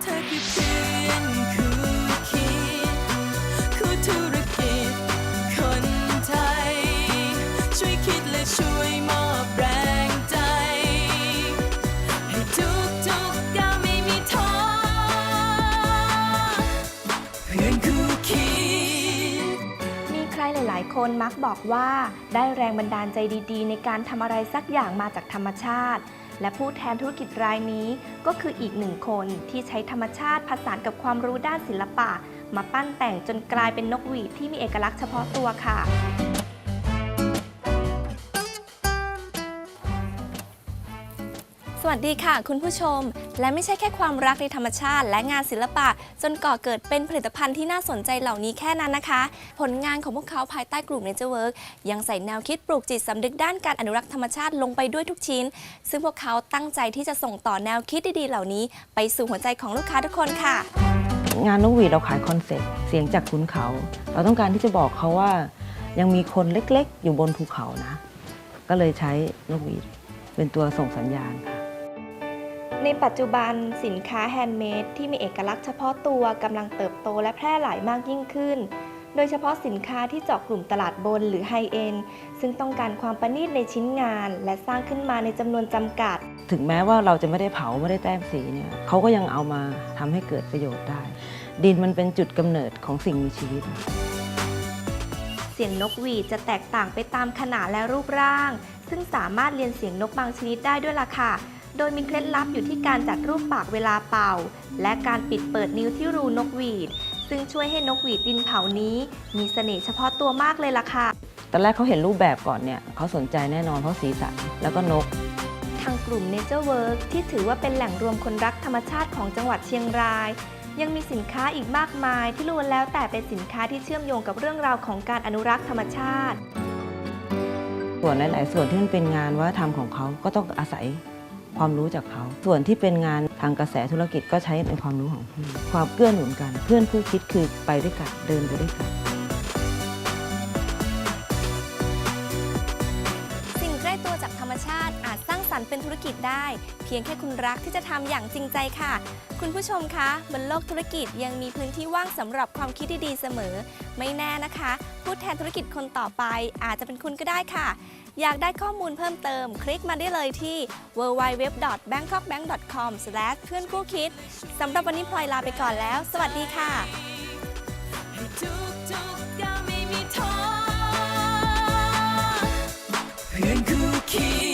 เธอคือเพื่อนคู่คิดคู่ธุรกิจ คนไทย ช่วยคิดและช่วยมอบแรงใจ ให้ทุกๆก้าวไม่มีท้อเพื่อนคู่คิด มีใครหลาย ๆ คนมักบอกว่า ได้แรงบันดาลใจดี ๆ ในการทำอะไรสักอย่างมาจากธรรมชาติ และผู้แทนธุรกิจรายนี้ก็คืออีกหนึ่งคนที่ใช้ธรรมชาติผสานกับความรู้ด้านศิลปะ มาปั้นแต่งจนกลายเป็นนกหวีดที่มีเอกลักษณ์เฉพาะตัวค่ะ สวัสดีค่ะ คุณผู้ชม และไม่ใช่แค่ความรักในธรรมชาติ และงานศิลปะ จนก่อเกิดเป็นผลิตภัณฑ์ที่น่าสนใจเหล่านี้แค่นั้นนะคะ ผลงานของพวกเขาภายใต้กลุ่ม Nature Work ยังใส่แนวคิดปลูกจิตสำนึกด้านการอนุรักษ์ธรรมชาติลงไปด้วยทุกชิ้น ซึ่งพวกเขาตั้งใจที่จะส่งต่อแนวคิดดีๆเหล่านี้ ไปสู่หัวใจของลูกค้าทุกคนค่ะ งานนกหวีดเราขายคอนเซ็ปต์เสียงจากขุนเขา เราต้องการที่จะบอกเขาว่า ยังมีคนเล็กๆ อยู่บนภูเขานะ ก็เลยใช้นกหวีดเป็นตัวส่งสัญญาณค่ะ ในปัจจุบันสินค้าแฮนด์เมดที่มีเอกลักษณ์เฉพาะตัวกำลังเติบโตและแพร่หลายมากยิ่งขึ้น โดยเฉพาะสินค้าที่เจาะกลุ่มตลาดบนหรือไฮเอ็นซึ่งต้องการความประณีตในชิ้นงาน และสร้างขึ้นมาในจำนวนจำกัด ถึงแม้ว่าเราจะไม่ได้เผาไม่ได้แต้มสีเนี่ยเขาก็ยังเอามาทำให้เกิดประโยชน์ได้ ดินมันเป็นจุดกำเนิดของสิ่งมีชีวิต เสียงนกหวีดจะแตกต่างไปตามขนาดและรูปร่าง ซึ่งสามารถเรียนเสียงนกบางชนิดได้ด้วยล่ะค่ะ โดยมีเคล็ดลับอยู่ที่การจัดรูปปากเวลาเป่า และการปิดเปิดนิ้วที่รูนกหวีด ซึ่งช่วยให้นกหวีดดินเผานี้ มีเสน่ห์เฉพาะตัวมากเลยล่ะค่ะ ตอนแรกเขาเห็นรูปแบบก่อนเนี่ยเขาสนใจแน่นอนเพราะสีสันแล้วก็นก ทางกลุ่ม Nature Work ที่ถือว่าเป็นแหล่งรวมคนรักธรรมชาติของจังหวัดเชียงราย ยังมีสินค้าอีกมากมายที่ล้วนแล้วแต่เป็นสินค้าที่เชื่อมโยงกับเรื่องราวของการอนุรักษ์ธรรมชาติ ส่วนหลาย ๆ ส่วนที่มันเป็นงานวัฒนธรรมของเขาก็ต้องอาศัย ความรู้จากเขา ส่วนที่เป็นงานทางกระแสธุรกิจก็ใช้ในความรู้ของพี่ความเกื้อหนุนกัน เพื่อนผู้คิดคือไปด้วยกันเดินไปด้วยกันสิ่งใกล้ตัวจากธรรมชาติอาจ สรรค์เป็นธุรกิจได้ เพียงแค่คุณรักที่จะทำอย่างจริงใจค่ะ คุณผู้ชมคะบนโลกธุรกิจยังมีพื้นที่ว่างสำหรับความคิดดีๆเสมอ ไม่แน่นะคะผู้แทนธุรกิจคนต่อไป อาจจะเป็นคุณก็ได้ค่ะ อยากได้ข้อมูลเพิ่มเติม คลิกมาได้เลยที่ www.bangkokbank.com เพื่อนคู่คิดสำหรับวันนี้พลอยลาไปก่อนแล้ว สวัสดีค่ะ ให้ทุกๆก้าวไม่มีท้อเพื่อนคู่คิด